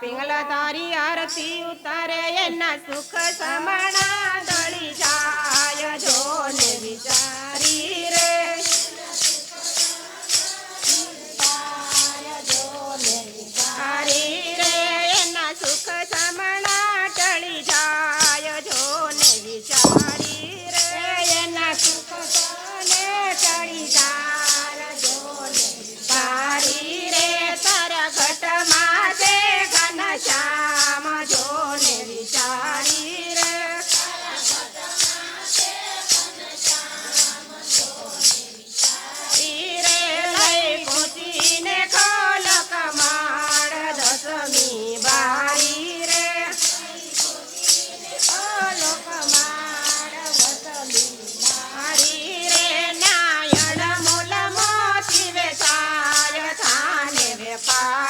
ಪಿಂಗಳ ತಾರಿ ಆರತಿ ಉತ್ತಾರೆ ಎನ್ನ ಸುಖ ಸಮಣ ದಳಿ ಜಾಯ ಜೋನೆ ವಿಚಾರಿ ರೇ fire.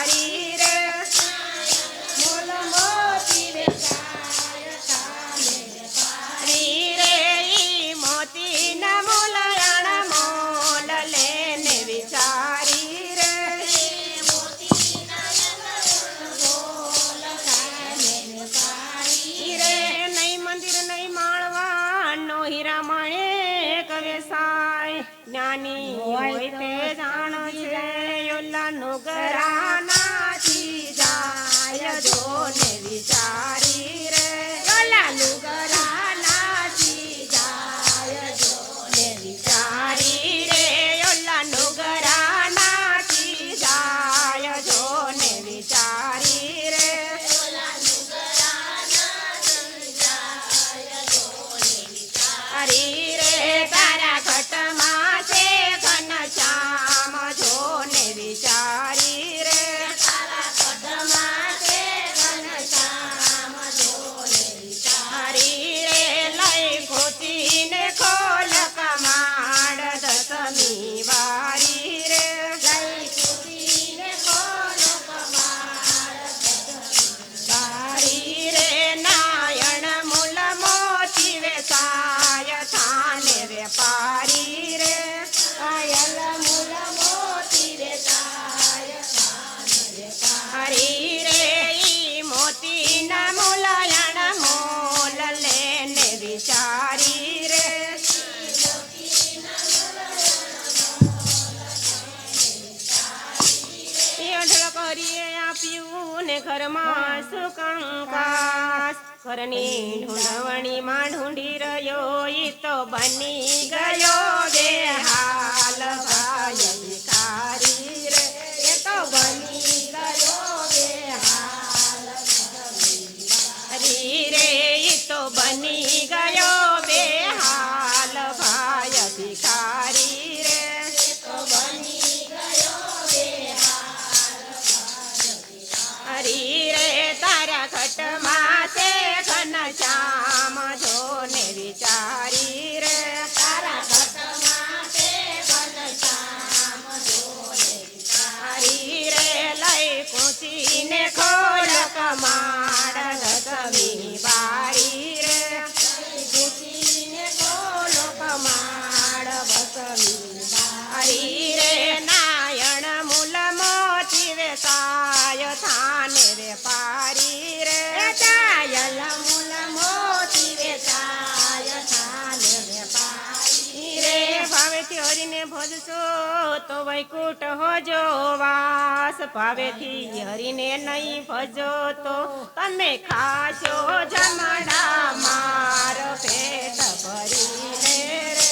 તો વૈકુટ હોજો વાસ. ભાવેથી હરીને નહીં ભજો તો તમે ખાશો જમડા માર. પેટ ભરીને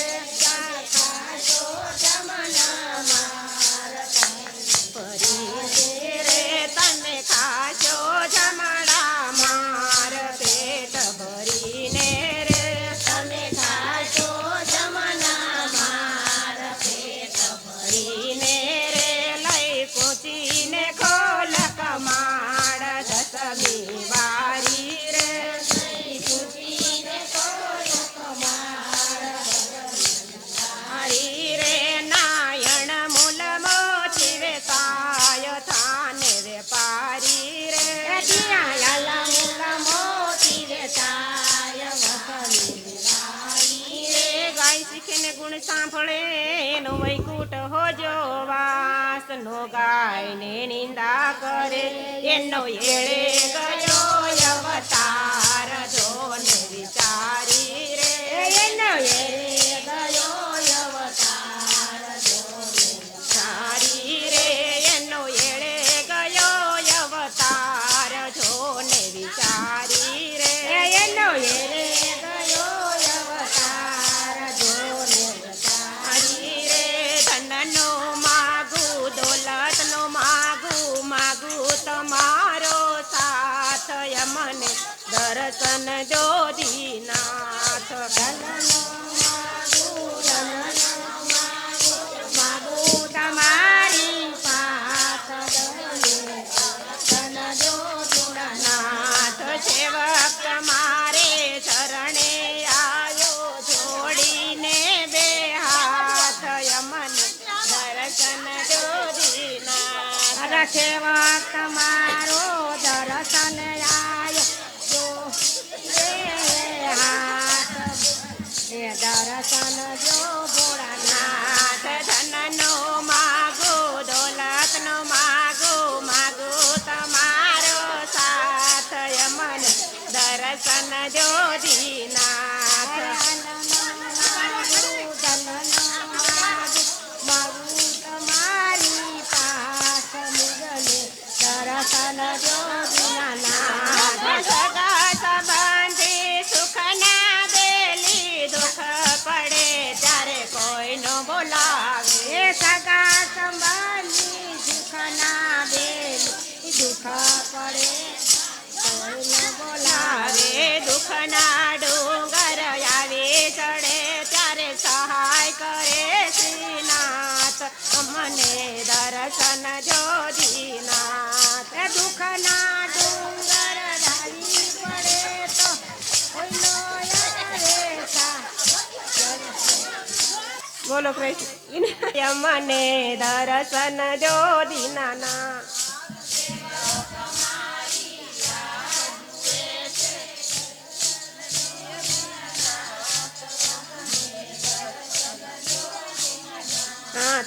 ગુણ સાંભળે એનો વૈકુટ હોજો વાસ નો ગાય ને નિંદા કરે. એનો એળે ગયો અવતાર જોને વિચારી રે. એનો એળે મને દર્શન જો દીનાથ એ સાના જો દુઃખ પડે બોલાવે દુઃખના ડુંગર આવે ચડે ત્યારે સહાય કરે શ્રીનાથ. અમને દર્શન જોધીનાથ દુઃખના ડુંગર ધારી પડે તો આવે બોલો કૃષ્ણ મને દર્શન જો દીનાના.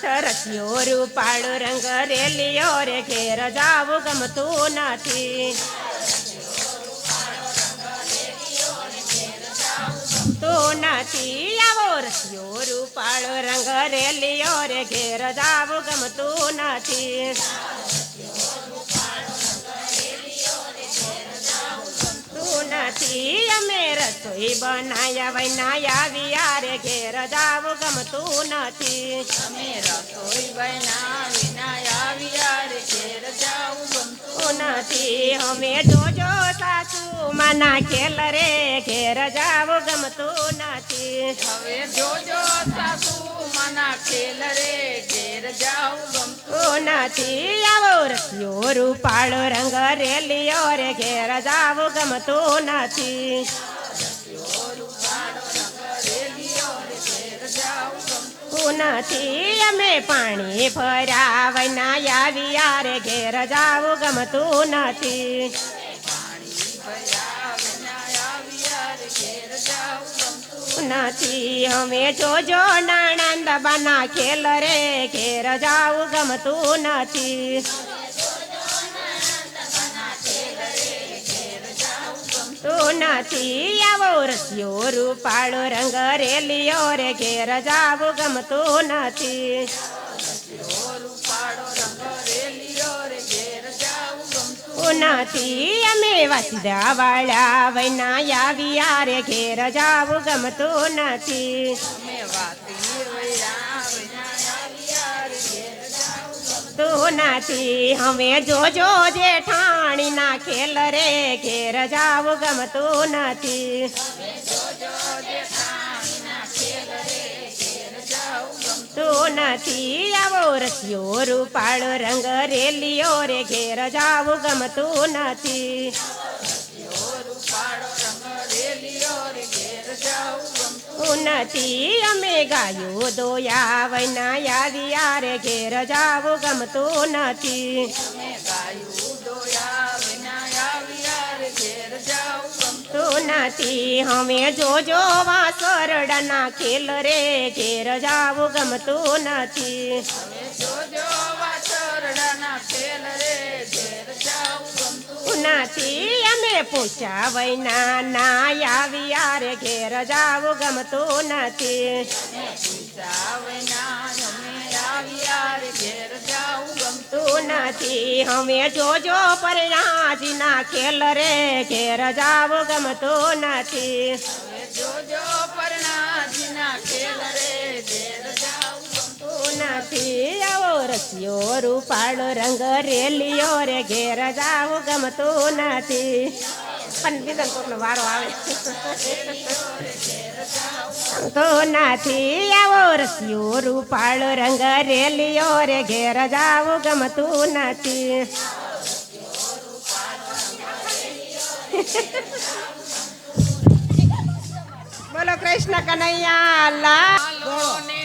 હાથ રૂપાળો રંગ રેલીઓ રે ઘેર જાવું ગમતું નથી. તો નથી. આવો રસ્યો રૂપાળો રંગ રેલીઓ રે ઘેર જાવું ગમતું નથી. નથી અમે રસોઈ બનાયા વૈનાયા વિયારે ઘેર જાવું ગમતું નથી. અમે રસોઈ બનાવી ના આવ્યા રે ઘેર જાવું ગમતું નથી. અમે જોજો મના ખેલ રે ઘેર જાવું ગમતું નથી. હવે જોજો સાસુ મના ખેલ રે ઘેર જાવું ગમતું નથી. આવો રસ્યો રૂપાળો રંગ રેલિયો રે ઘેર જાવું ગમતું નથી. રેલિયો રે ઘેર જાવું ગમતું નથી. અમે પાણી ભર્યા આવી યાર ઘેર જાવું ગમતું નથી. નથી અમે જોજો નાણંદ બના ખેલ રે, ઘેર જાવું ગમતું નથી. તું નથી. આવો રસ્યો રૂપાળો રંગ રેલિયો રે, ઘેર જાવું ગમતું નથી. જાવું ગમતું નથી અમે વાસદા વાળા વૈના આવ્યા રે ઘેર જાવું ગમતું નથી તું નથી હવે જોજો જેઠાણી ના ખેલ રે ઘેર જાવું ગમતું નથી નથી આવો રસ્યો, રૂપાળો રંગ રેલીઓ રે, ઘેર જાવું ગમતું નથી. નથી અમે ગાયો દોયા વૈના આવ્યા રે ઘેર જાવું ગમતું નથી. ગાયું તું નથી અમે જોજો વાસરડાના ખેલ રે ઘેર જાવું ગમતું નથી. નથી અમે પૂછ્યા વૈના ના આવ્યા રે ઘેર જાવું ગમતું નથી. નથી. અમે જોજો પરણાજીના ખેલ રે ઘેર જાવ ગમતો નથી. જોજો પરણાજીના ખેલ રે ઘેર નથી. આવો રસિયો રૂપાળો રંગ રેલિયો રે ઘેર જાવ ગમતું નથી. પણ બીજા વારો આવે તો નથી આવો રસિયો રૂપાળો રંગ રેલિયો રે ઘેર જાવું ગમતું નથી. બોલો કૃષ્ણ કનૈયા, લાલ.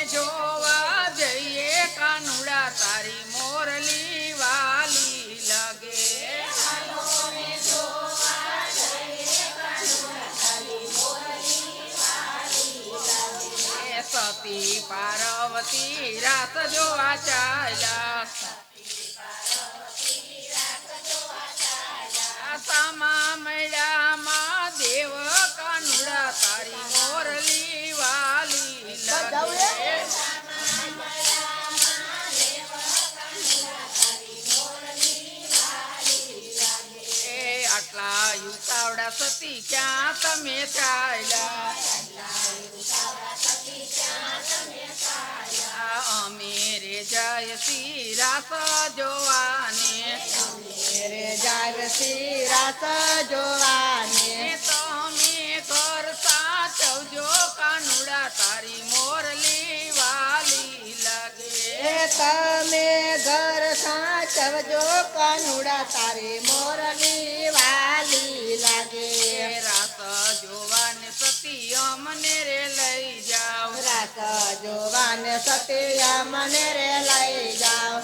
સતી પાર્વતી રાત જોવા ચાલ્યા આસામાં મળ્યામાં દેવ કાનુડા તારી મોરલી વાલી લગે એ આટલા યુતાવડા સતી ક્યાં જય શ્રી રાસ જોવાને મેરે જય શ્રી રાસ જોવાને તમે ઘર સાચવજો કાનુડા તારી મોરલી વાલી લાગે તમે ઘર સાચવજો કાનુડા તારી મોરલી વાલી લાગે રાસ જોવાને સતી અમને રે લઈ જાઓ રાસ જોવાને સતિયા મને રે લઈ જાઓ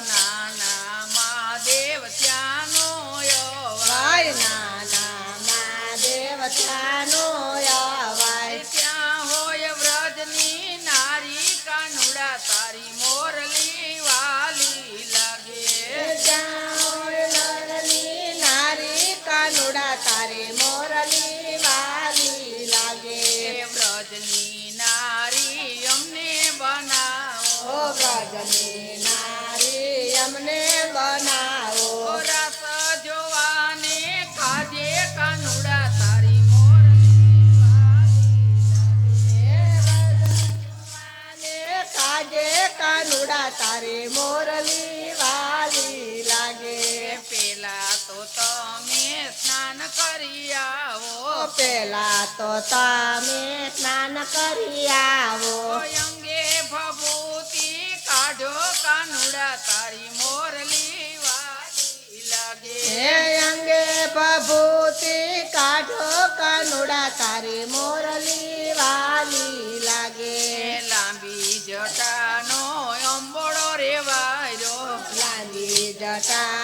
તારી મોરલી વાલી લાગે. પેલા તો તમે સ્નાન કરી આવો. પેલા તો તમે સ્નાન કરી આવો. અંગે ભભૂતિ કાઢો કાનુડા તારી મોરલી વાલી લાગે. અંગે ભભૂતિ કાઢો કાનુડા તારી મોરલી Santa.